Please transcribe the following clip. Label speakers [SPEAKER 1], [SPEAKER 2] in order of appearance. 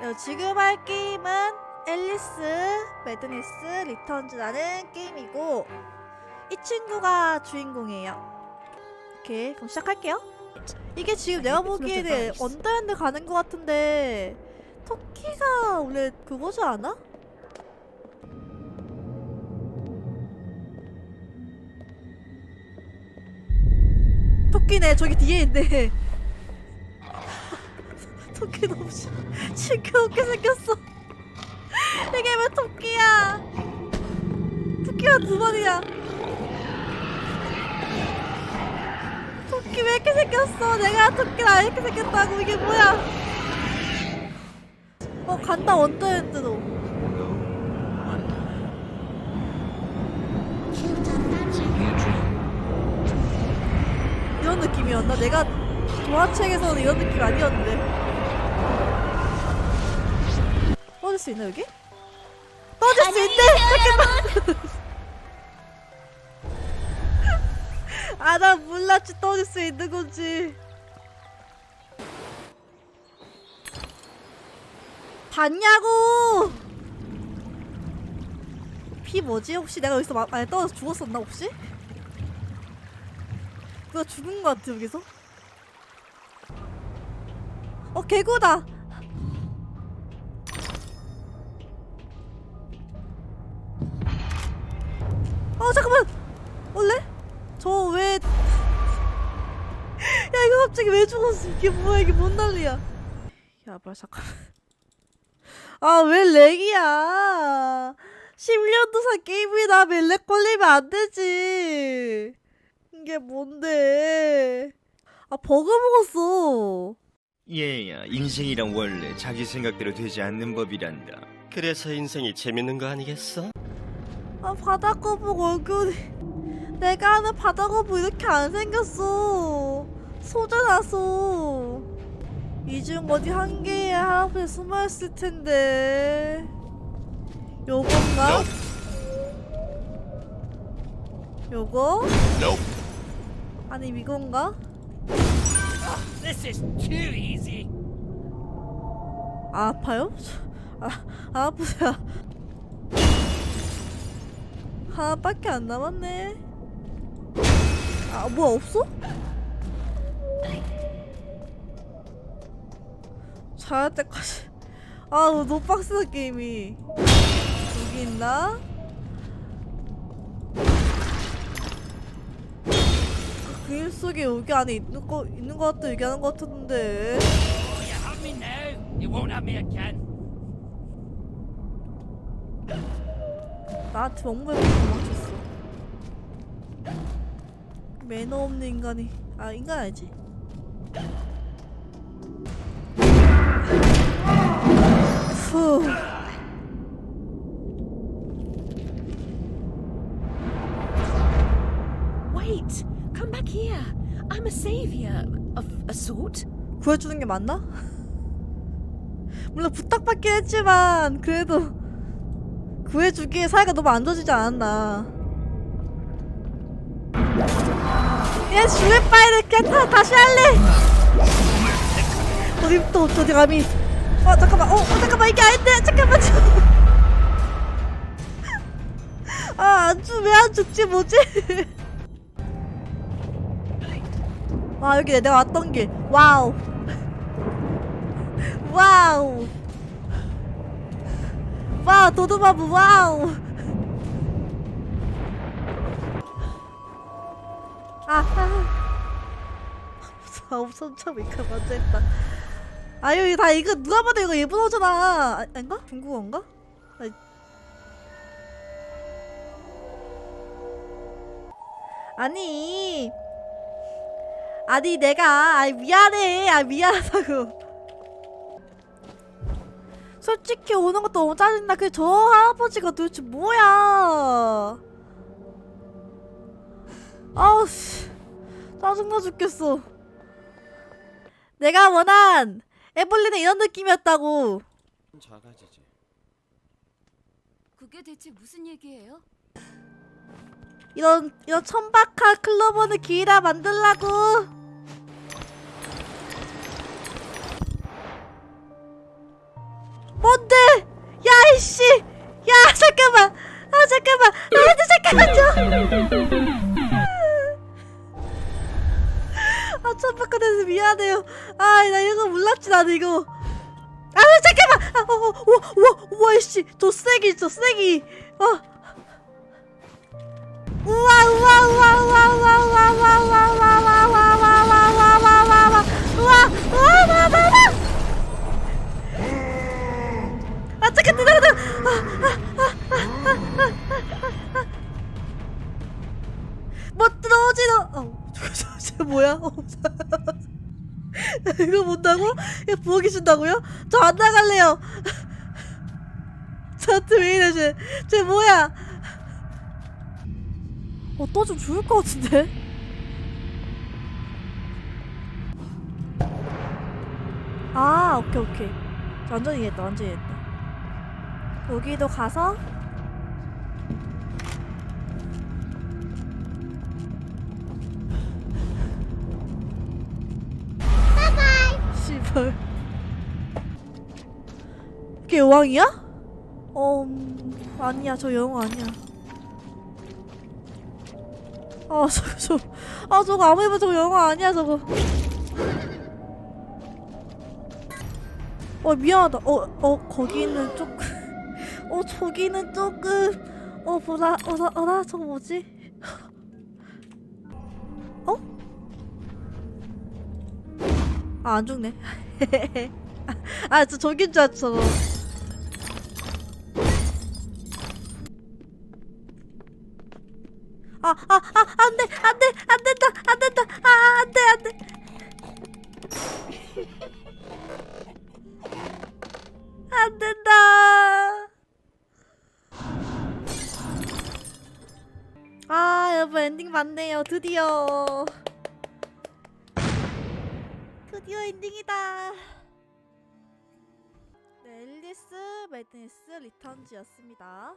[SPEAKER 1] 네, 지금 할 게임은 앨리스 매드니스 리턴즈라는 게임이고 이 친구가 주인공이에요. 오케이 그럼 시작할게요. 이게 지금 내가 보기에는 언더랜드 가는 것 같은데 토끼가 원래 그거지 않아? 토끼네 저기 뒤에 있네. 토끼 너무 시- 징그럽게 생겼어. 이게 왜 토끼야? 토끼가 두 마리야. 토끼 왜 이렇게 생겼어? 내가 토끼를 안 이렇게 생겼다고 이게 뭐야? 어 간다 원더랜드로. 이런 느낌이었나? 내가 동화책에서는 이런 느낌 아니었는데. 떠질 수 있나 여기? 떠질 수 있네! 잠깐만! 아, 나 몰랐지 떠질 수 있는 건지. 봤냐고! 피 뭐지? 혹시 내가 여기서 마, 만약 떨어져 죽었었나 혹시? 누가 죽은 것 같아 여기서? 어 개구다! 어 잠깐만! 원래? 저 왜? 야 이거 갑자기 왜 죽었어? 이게 뭐야 이게 뭔 난리야? 야 뭐야 잠깐. 아왜 렉이야? 10년도 산 게임이 나 멜렉 걸리면 안 되지. 이게 뭔데? 아 버그 먹었어.
[SPEAKER 2] 얘야, 인생이란 원래 자기 생각대로 되지 않는 법이란다.
[SPEAKER 3] 그래서 인생이 재밌는 거 아니겠어?
[SPEAKER 1] 아 바다거북 얼굴이 내가 아는 바다거북 이렇게 안 생겼어 소자나서 이중 어디 한 개에 앞에 숨어 있을 텐데 요건가? 요거? 아니 이건가?
[SPEAKER 4] This is too easy.
[SPEAKER 1] 아, 아파요? 아, 아 아프세요. 하나밖에 안 남았네. 아, 뭐야 없어? 잘할 때까지. 아, 너무 빡세다 게임이. 여기 있나? 그 그림 속에 여기 안에 있는 거 있는 거 같다 얘기하는 거 같은데. 나한테 먹물고 도망쳤어. 매너 없는 인간이 아 인간 아니지? 후.
[SPEAKER 5] Wait, come back here. I'm a savior of a sort.
[SPEAKER 1] 구해주는 게 맞나? 물론 부탁받긴 했지만 그래도 구해주기에 사이가 너무 안 좋아지지 않았나? 얘 죽을 바에는 다, 다시 할래. 어디 또 어디 감히? 어 잠깐만, 어, 어 잠깐만 이게 아닌데 잠깐만. 아안 죽, 왜 안 죽지 뭐지? 와 여기 내가 왔던 길. 와우. 와우. 와우 도도바부 와우. 아하. 사업선참 이거 먼저 했다. 아유 다 이거 누가 봐도 이거 일본어잖아. 아, 아닌가? 중국어인가? 아니 아니 내가 아 미안해. 아 미안하다고. 솔직히 오는 것도 너무 짜증나. 그 저 할아버지가 도대체 뭐야? 아우 씨. 짜증나 죽겠어. 내가 원한 에볼린은 이런 느낌이었다고.
[SPEAKER 3] 작아지지.
[SPEAKER 5] 그게 대체 무슨 얘기예요?
[SPEAKER 1] 이런 이런 천박한 클로버는 기이라 만들라고 미안해요. 아, 나 이런 거 몰랐지, 나도 이거. 아, 잠깐만! 아, 어, 어, 와, 와, 와, 씨. 저 쓰레기, 저 쓰레기. 어. 우와, 우와, 우와, 우와, 우와, 우와, 우와. 이거 본다고? 이거 부엌에 준다고요? 저 안 나갈래요. 저한테 왜 이래, 쟤. 쟤 뭐야? 어, 또좀 죽을 것 같은데? 아, 오케이, 오케이. 저 완전 이해했다, 완전 이해했다. 여기도 가서 씨발. 이게 여왕이야? 어, 음, 아니야. 저 여왕 아니야. 아, 저거, 저, 아, 저거 아무 해봐 저거 영화 아니야, 저거. 어, 미안하다. 어, 어, 거기는 조금, 어, 저기는 조금, 어, 보라, 어라, 어라, 저거 뭐지? 아, 안 죽네. 아, 저 저긴 줄 알았어, 저거. 아, 아, 아, 안 돼, 안 돼, 안 된다, 안 된다, 아, 안 돼, 안 돼. 안 된다. 아, 여러분, 엔딩 맞네요, 드디어. 드디어 엔딩이다. 네, 앨리스 매드니스 리턴즈였습니다.